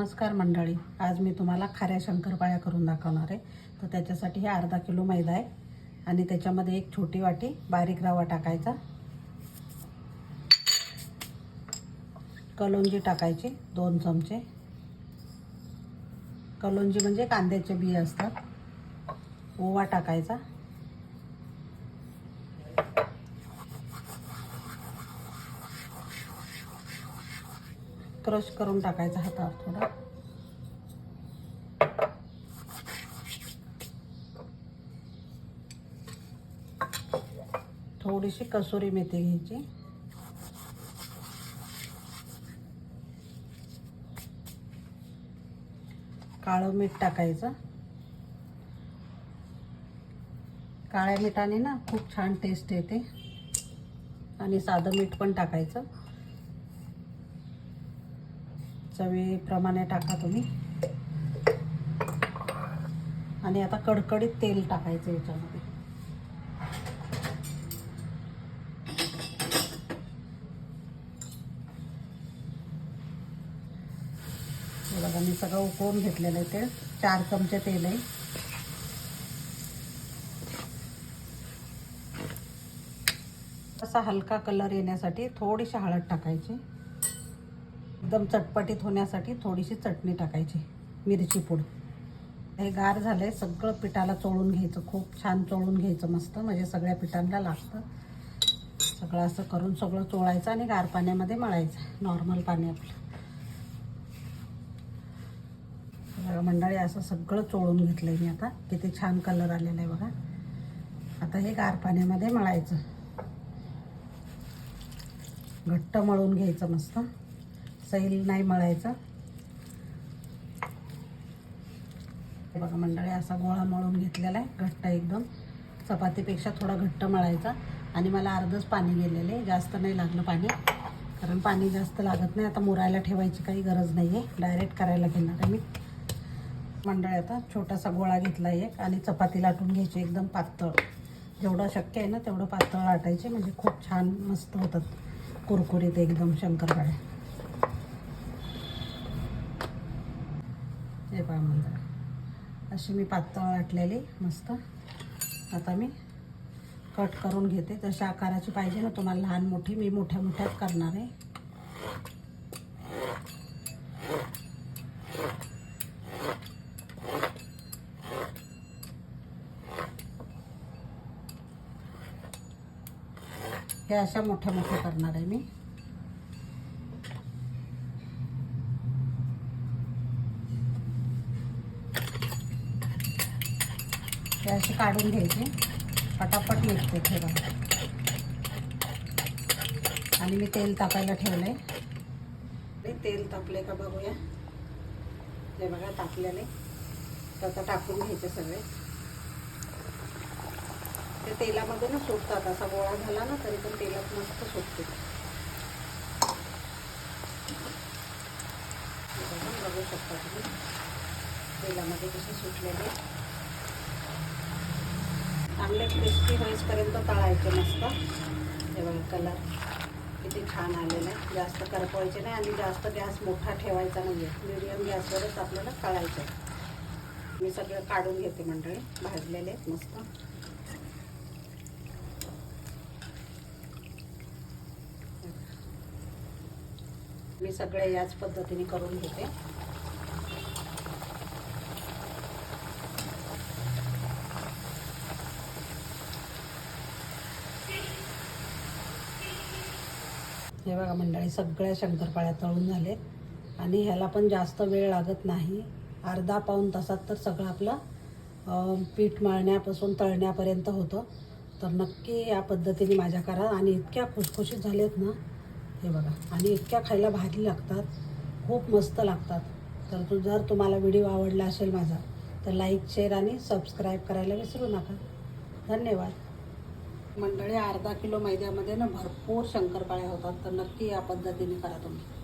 नमस्कार मंडळी. आज मी तुम्हाला खाऱ्या शंकरपाळ्या करून दाखवणार आहे. तर त्याच्यासाठी हे अर्धा किलो मैदा आहे. आणि त्याच्यामध्ये एक छोटी वाटी बारीक रवा टाकायचा. कलोंजी टाकायची दोन चमचे. कलोंजी म्हणजे कांद्याचे बी असतात. ओवा टाकायचा. क्रश करून टाकायचा हातावर थोडा. थोडीशी कसुरी मेथी घ्यायची. काळं मीठ टाकायचं. काळ्या मिठाने ना खूप छान टेस्ट येते. आणि साधं मीठ पण टाकायचं. चवीप्रमाणे टाका तुम्ही. आणि आता कडकडीत तेल टाकायचं याच्यामध्ये. बघा मी सगळं उकळून घेतलेलं आहे ते चार चमचे तेल आहे. असा हलका कलर येण्यासाठी थोडीशी हळद टाकायची. एकदम चटपटीत होण्यासाठी थोडीशी चटणी टाकायची मिरची पूड. हे गार झालं आहे सगळं पिठाला चोळून घ्यायचं खूप छान चोळून घ्यायचं मस्त म्हणजे सगळ्या पिठांना लागतं. सगळं असं करून सगळं चोळायचं आणि गार पाण्यामध्ये मळायचं नॉर्मल पाणी आपलं. मंडळी असं सगळं चोळून घेतलं मी आता. किती छान कलर आलेला आहे बघा. आता हे गार पाण्यामध्ये मळायचं. घट्ट मळून घ्यायचं मस्त. सैल नाही मळायचं. बघा मंडळी असा गोळा मळून घेतलेला आहे घट्ट एकदम. चपातीपेक्षा थोडा घट्ट मळायचा. आणि मला अर्धच पाणी गेलेलं आहे जास्त नाही लागलं पाणी. कारण पाणी जास्त लागत नाही आता मुरायला ठेवायची काही गरज नाही आहे डायरेक्ट करायला घेणार आहे मी. मंडळी आता छोटासा गोळा घेतला आहे एक आणि चपाती लाटून घ्यायची एकदम पातळ. जेवढं शक्य आहे ना तेवढं पातळ लाटायचे. म्हणजे खूप छान मस्त होतात. कुरकुरीत एकदम शंकरपाळ्या हे म्हणतात. असे अशी मी पातळ वाटलेले मस्त. आता मी कट करून घेते. तशा आकाराची पाहिजे ना तुम्हाला लहान मोठी मी मोठ्या मोठ्याच करणार आहे. हे अशा मोठ्या मोठ्या करणार आहे मी. हे असे काढून घ्यायचे. पटापट निघते थोडं बघा. आणि मी तेल तापायला ठेवलं आहे तेल तापले का बघूया. ते बघा तापल्याने तर आता टाकून घ्यायचे सगळे. ते तेलामध्ये ना सुटतात असा गोळा झाला ना तरी पण तेलात मस्त सुटते बघू शकता तुम्ही. तेलामध्ये कसे सुटलेले. चांगले क्रिस्पी होईपर्यंत तळायचे मस्त. हे बघा कलर किती छान आलेला आहे. जास्त करपवायचे नाही आणि जास्त गॅस मोठा ठेवायचा नाही आहे मिडियम गॅसवरच आपल्याला तळायचं आहे मी सगळं काढून घेते मंडळी. भाजलेले आहेत मस्त. मी सगळे याच पद्धतीने करून घेते. हे बघा मंडळी सगळ्या शंकरपाळ्या तळून झाले. आणि ह्याला पण जास्त वेळ लागत नाही. अर्धा पाऊण तासात तर सगळं आपलं पीठ मळण्यापासून तळण्यापर्यंत होतं. तर नक्की या पद्धतीने माझ्या करा. आणि इतक्या खुशखुशीत झालेत ना हे बघा. आणि इतक्या खायला भारी लागतात. खूप मस्त लागतात. तर तू जर तुम्हाला व्हिडिओ आवडला असेल माझा तर लाईक शेअर आणि सबस्क्राईब करायला विसरू नका. धन्यवाद. मंडळी अर्धा किलो मैद्यामध्ये ना भरपूर शंकरपाळ्या होतात. तर नक्की या पद्धतीने करा तुम्ही.